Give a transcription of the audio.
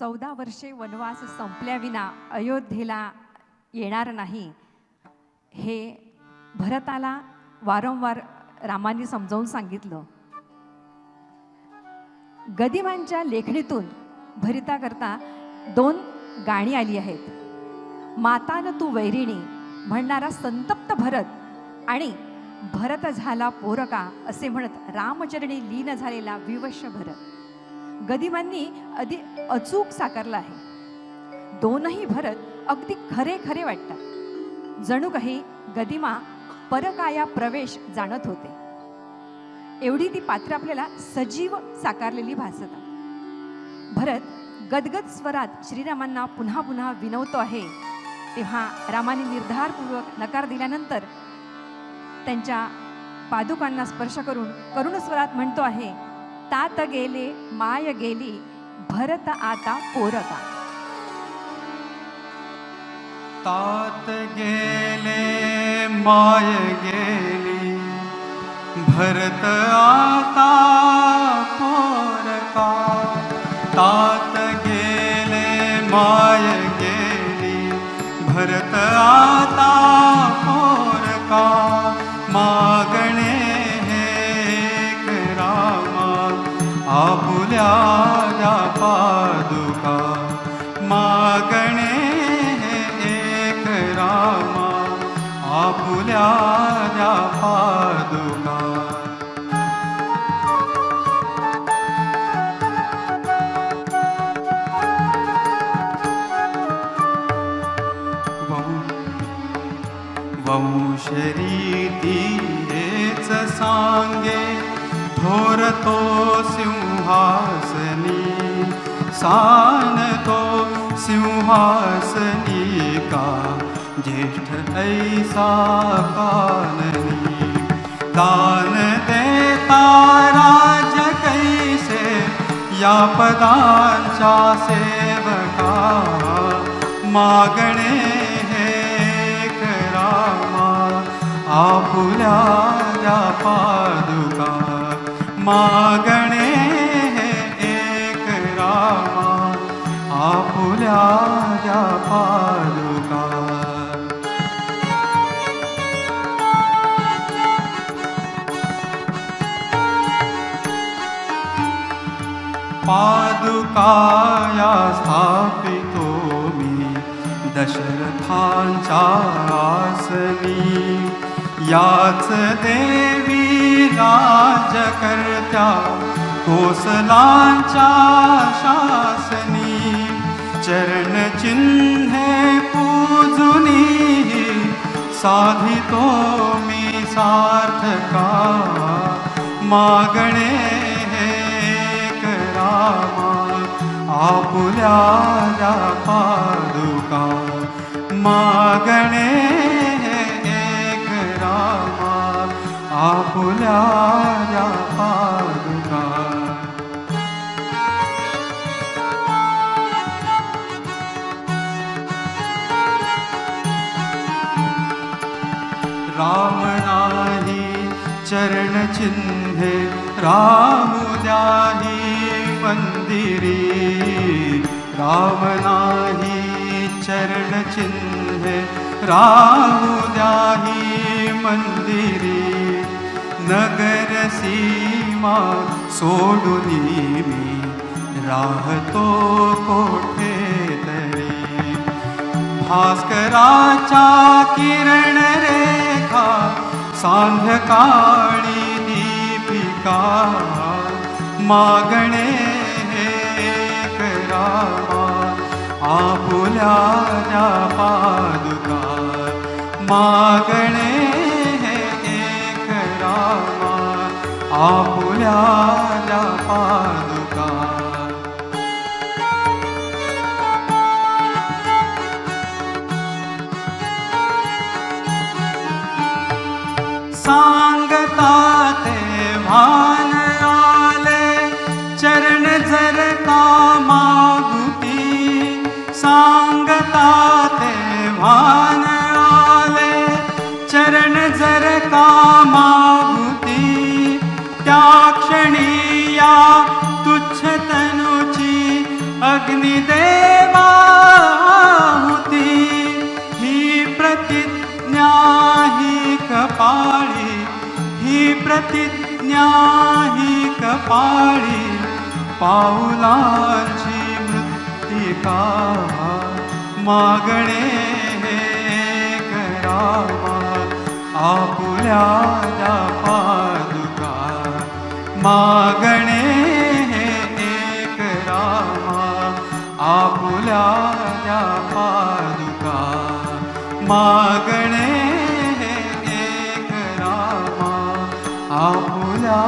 चौदा वर्षे वनवास संपल्याविना अयोध्येला येणार नाही. हे भरताला वारंवार रामाने समजावून सांगितलं. गदिमांच्या लेखणीतून भरिताकरता दोन गाणी आली आहेत. मातान तू वैरिणी म्हणणारा संतप्त भरत आणि भरत झाला पोरका असे म्हणत रामचरणी लीन झालेला विवश भरत. गदिमांनी अति अचूक साकारला आहे. दोनही भरत अगदी खरे खरे वाटतात. जणू काही गदिमा परकाया प्रवेश जाणत होते. एवढी ती पात्र आपल्याला सजीव साकारलेली भासतात. भरत गदगद स्वरात श्रीरामांना पुन्हा पुन्हा विनवतो आहे. तेव्हा रामाने निर्धारपूर्वक नकार दिल्यानंतर त्यांच्या पादुकांना स्पर्श करून करुण स्वरात म्हणतो आहे तात गेले माय गेली भरत आता पोरका तात गेले माय गेली भरत आता पोरका तात गेले माय गेली भरत आता पोरका मागणे आपुल्या पादुका. मागणे एक रामा. आपुल्या पादुका. वंशरीती हेच सांगे. थोर तो सिंहासनी सान तो सिंहासनी का ज्येष्ठ ऐसा काननी दान देता राज कैसे, या पदांच्या सेवका, मागणे हे रामा, आपुल्या या पादुका मागणे एक रामा आपुल्या या पादुका। पादुकाया स्थापितो मी दशरथांच्या आसनी। याच देवी राजकर्त्या कोसलांच्या शासनी चरणचिन्हे पूजुनी साधितो मी सार्थका मागणे हे रामा आपुल्या पादुका मागणे पादुका राम नाही चरण चिन्हे रामुद्याही मंदिरी। राम नाही चरण चिन्हे रामुद्याही मंदिरी। नगर सीमा सोडुनी मी राहतो कोठे तरी। भास्कराच्या किरण रेखा सांध्यकाळी दीपिका, मागणे हे रामा आपुल्या पादुका मागणे आपुल्या या त्या अग्निदेवा होती. ही प्रतिज्ञा ही कपाळी ही प्रतिज्ञा ही कपाळी पाऊलाची मृत्तिका मागणे हे करावा. आपुल्या पादुका मागणे भुलाया पादुका मागणे एक रामा आ भुला